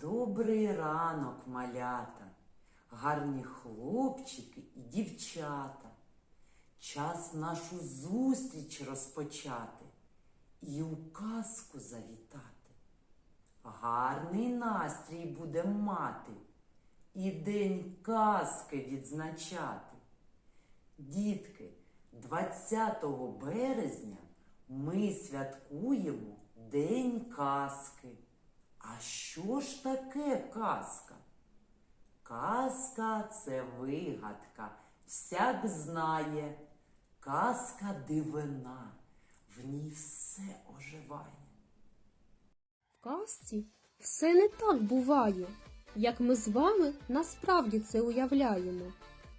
Добрий ранок, малята, гарні хлопчики і дівчата. Час нашу зустріч розпочати і у казку завітати. Гарний настрій будем мати і день казки відзначати. Дітки, 20 березня ми святкуємо День казки. А що ж таке казка? Казка це вигадка, всяк знає. Казка дивина, в ній все оживає. В казці все не так буває, як ми з вами насправді це уявляємо.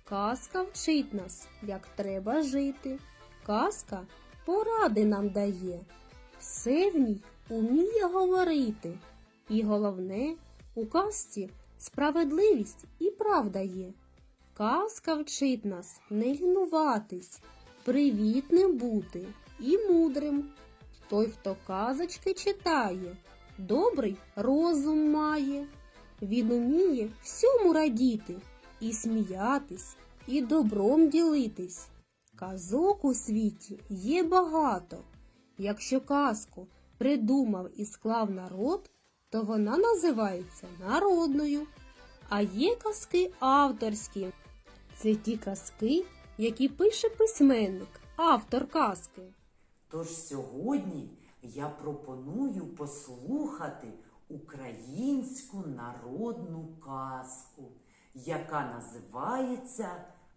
Казка вчить нас, як треба жити. Казка поради нам дає. Все в ній уміє говорити. І головне, у казці справедливість і правда є. Казка вчить нас не лінуватись, привітним бути і мудрим. Той, хто казочки читає, добрий розум має. Він уміє всьому радіти, і сміятись, і добром ділитись. Казок у світі є багато. Якщо казку придумав і склав народ, то вона називається народною. А є казки авторські. Це ті казки, які пише письменник, автор казки. Тож сьогодні я пропоную послухати українську народну казку, яка називається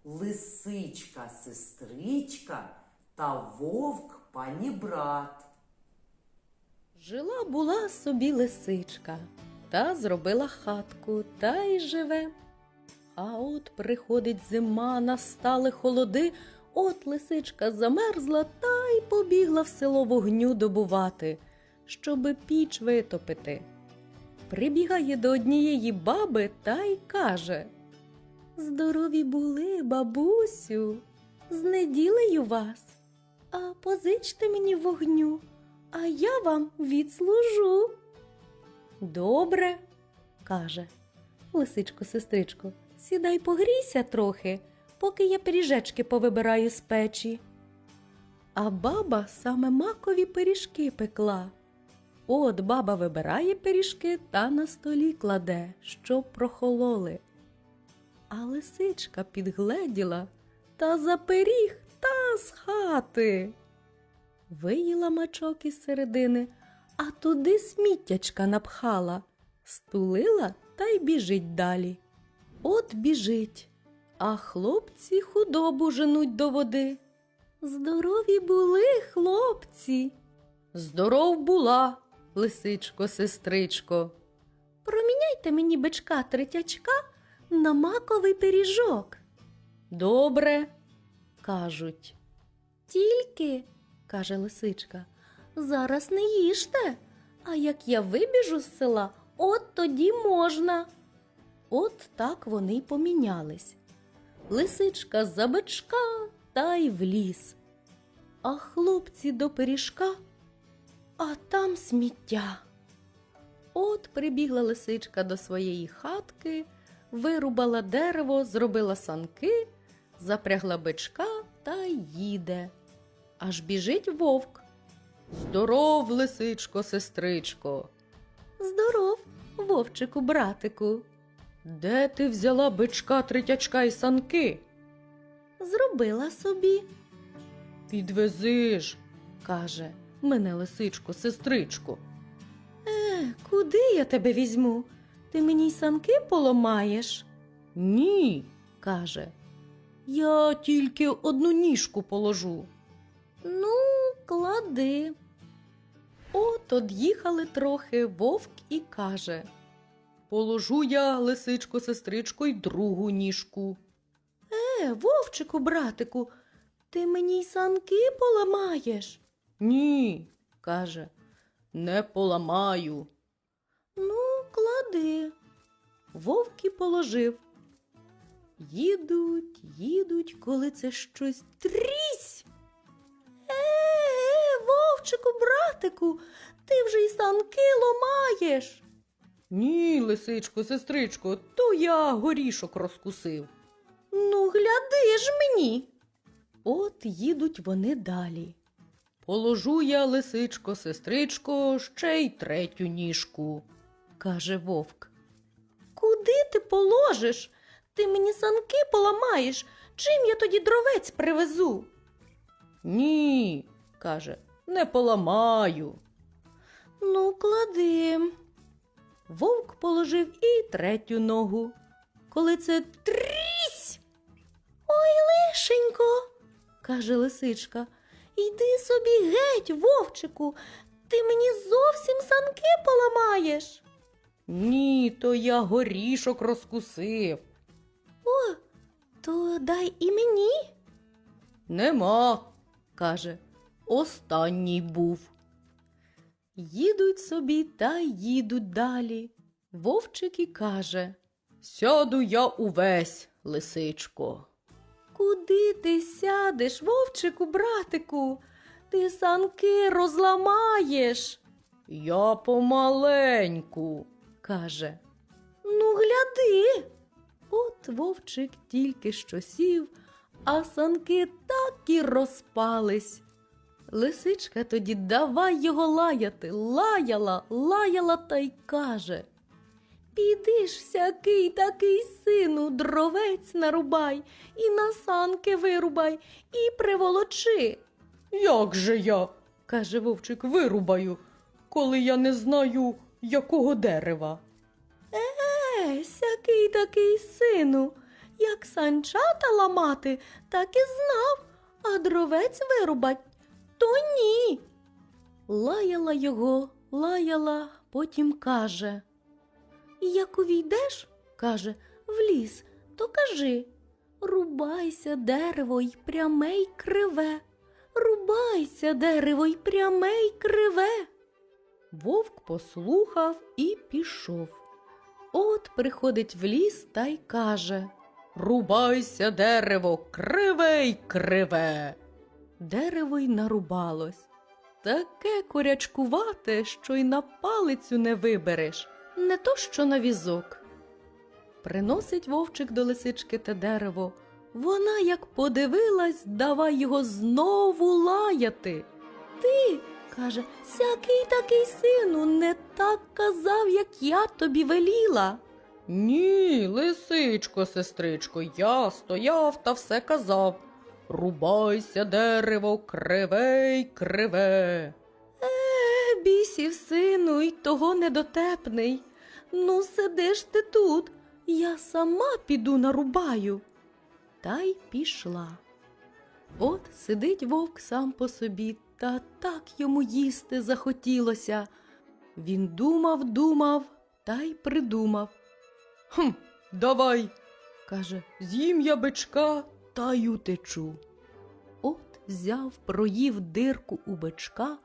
Лисичка сестричка та вовк панібрат. Жила була собі лисичка, та зробила хатку, та й живе. А от приходить зима, настали холоди, от лисичка замерзла та й побігла в село вогню добувати, щоби піч витопити. Прибігає до однієї баби та й каже Здорові були, бабусю, з неділею вас, а позичте мені вогню а я вам відслужу. Добре, каже лисичко, сестричко, сідай погрійся трохи, поки я пиріжечки повибираю з печі. А баба саме макові пиріжки пекла. От баба вибирає пиріжки та на столі кладе, щоб прохололи. А лисичка підгледіла та за пиріг та з хати виїла мачок із середини, а туди сміттячка напхала, стулила та й біжить далі. От біжить, а хлопці худобу женуть до води. Здорові були хлопці. Здоров була, лисичко, сестричко. Проміняйте мені бичка третячка на маковий пиріжок. Добре, кажуть. Тільки каже лисичка. Зараз не їжте, а як я вибіжу з села, от тоді можна. От так вони й помінялись. Лисичка за бичка та й в ліс. А хлопці до пиріжка, а там сміття. От прибігла лисичка до своєї хатки, вирубала дерево, зробила санки, запрягла бичка та їде аж біжить вовк. Здоров, лисичко, сестричко. Здоров, вовчику, братику. Де ти взяла бичка, третячка і санки? Зробила собі. Підвези ж, каже мене лисичко, сестричко. Е, куди я тебе візьму? Ти мені й санки поламаєш? Ні, каже. Я тільки одну ніжку положу. Ну, клади. От од'їхали трохи вовк і каже Положу я, лисичко, сестричко, й другу ніжку. Е, вовчику, братику, ти мені й санки поламаєш? Ні, каже, не поламаю. Ну, клади. Вовк і положив. Їдуть, їдуть, коли це щось трісь. Е, братику, ти вже й санки ломаєш. Ні, лисичко, сестричко, то я горішок розкусив. Ну, гляди ж мені. От їдуть вони далі. Положу я, лисичко, сестричко, ще й третю ніжку, каже вовк. Куди ти положиш? Ти мені санки поламаєш. Чим я тоді дровець привезу? Ні, каже, не поламаю. Ну, клади. Вовк положив і третю ногу. Коли це трісь. Ой, лишенько, каже лисичка. Йди собі геть, вовчику, ти мені зовсім санки поламаєш. Ні, то я горішок розкусив. О, то дай і мені. Нема, каже, останній був. Їдуть собі та їдуть далі. Вовчик і каже Сяду я увесь, лисичко. Куди ти сядеш, вовчику, братику? Ти санки розламаєш. Я помаленьку, каже. Ну, гляди. От вовчик тільки що сів, а санки так і розпались. Лисичка тоді давай його лаяти, лаяла, лаяла та й каже. Піди ж всякий такий сину, дровець нарубай, і на санки вирубай, і приволочи. Як же я, каже вовчик, вирубаю, коли я не знаю, якого дерева. Е, сякий такий сину, як санчата ламати, так і знав, а дровець вирубать то ні. Лаяла його, лаяла, потім каже. Як увійдеш, каже, в ліс, то кажи рубайся дерево й пряме й криве, рубайся дерево й пряме й криве. Вовк послухав і пішов. От приходить в ліс та й каже Рубайся дерево, криве й криве. Дерево й нарубалось. Таке корячкувате, що й на палицю не вибереш, не то що на візок. Приносить вовчик до лисички те дерево. Вона, як подивилась, давай його знову лаяти. Ти, каже, сякий такий сину, не так казав, як я тобі веліла. Ні, лисичко, сестричко, я стояв та все казав. Рубайся дерево, криве й криве. Е, бісів, сину, й того недотепний. Ну, сидиш ти тут, я сама піду нарубаю. Та й пішла. От сидить вовк сам по собі, та так йому їсти захотілося. Він думав, думав та й придумав. Хм, давай, каже, з'їм я бичка та й утечу. От взяв, проїв дирку у бичка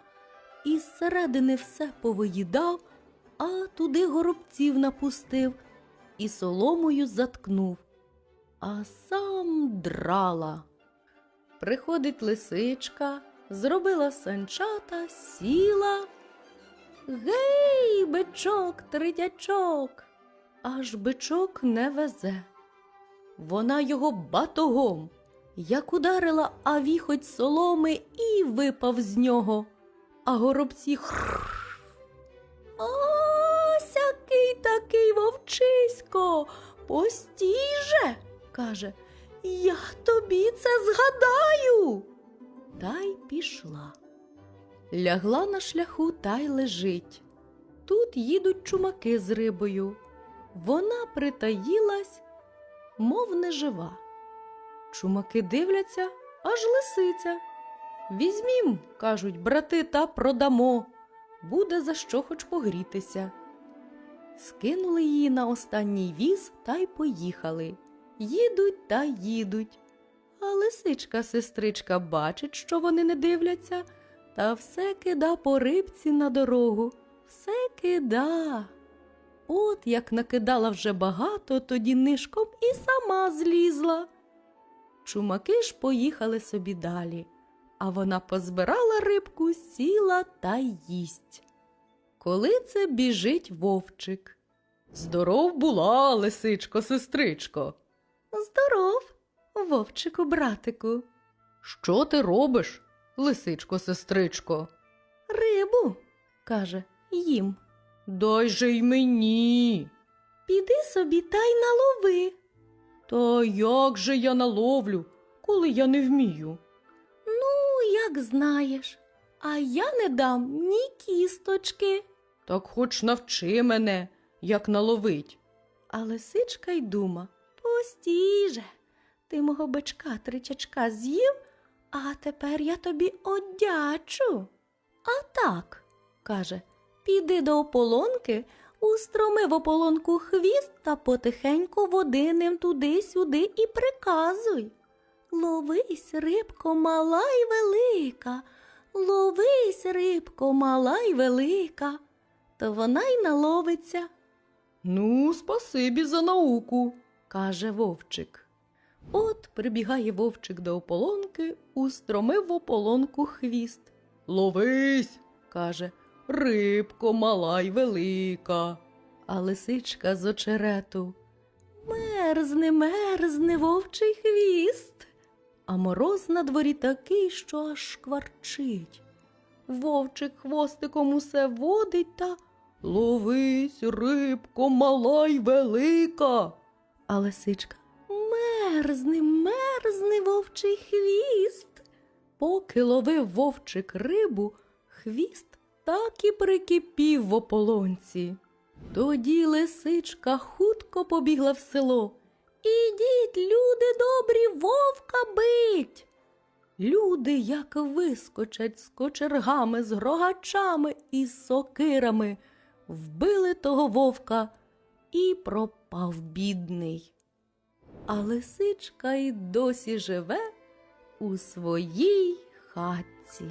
і зсередини все повиїдав, а туди горобців напустив і соломою заткнув, а сам драла. Приходить лисичка, зробила санчата, сіла. Гей, бичок, третячок, аж бичок не везе. Вона його батогом, як ударила, а віхоть соломи і випав з нього, а горобці хрррр. Ось який такий вовчисько, постіже, каже, я тобі це згадаю. Та й пішла. Лягла на шляху та й лежить. Тут їдуть чумаки з рибою. Вона притаїлась, мов не жива. Чумаки дивляться, аж лисиця. Візьмім, кажуть, брати, та продамо. Буде за що хоч погрітися. Скинули її на останній віз та й поїхали. Їдуть та їдуть. А лисичка сестричка бачить, що вони не дивляться, та все кида по рибці на дорогу, все кида. От як накидала вже багато, тоді нишком і сама злізла. Чумаки ж поїхали собі далі, а вона позбирала рибку, сіла та їсть. Коли це біжить вовчик. Здоров була, лисичко, сестричко. Здоров, вовчику, братику. Що ти робиш, лисичко, сестричко? Рибу, каже, їм. Дай же й мені. Піди собі та й налови. Та як же я наловлю, коли я не вмію? Ну, як знаєш, а я не дам ні кісточки. Так хоч навчи мене, як наловить. А лисичка й дума, постій же, ти мого бичка тричачка з'їв, а тепер я тобі одячу. А так, каже, піди до ополонки, устроми в ополонку хвіст та потихеньку води ним туди-сюди і приказуй. Ловись, рибко, мала й велика, ловись, рибко, мала й велика, то вона й наловиться. Ну, спасибі за науку, каже вовчик. От прибігає вовчик до ополонки, устромив в ополонку хвіст. Ловись, каже, рибко мала й велика. А лисичка з очерету. Мерзне, мерзне вовчий хвіст. А мороз на дворі такий, що аж шкварчить. Вовчик хвостиком усе водить та ловись, рибко, мала й велика. А лисичка мерзне, мерзне вовчий хвіст. Поки ловив вовчик рибу, хвіст так і прикипів в ополонці. Тоді лисичка хутко побігла в село. Ідіть, люди добрі, вовка бить. Люди, як вискочать з кочергами, з рогачами і сокирами, вбили того вовка і пропав бідний. А лисичка й досі живе у своїй хатці.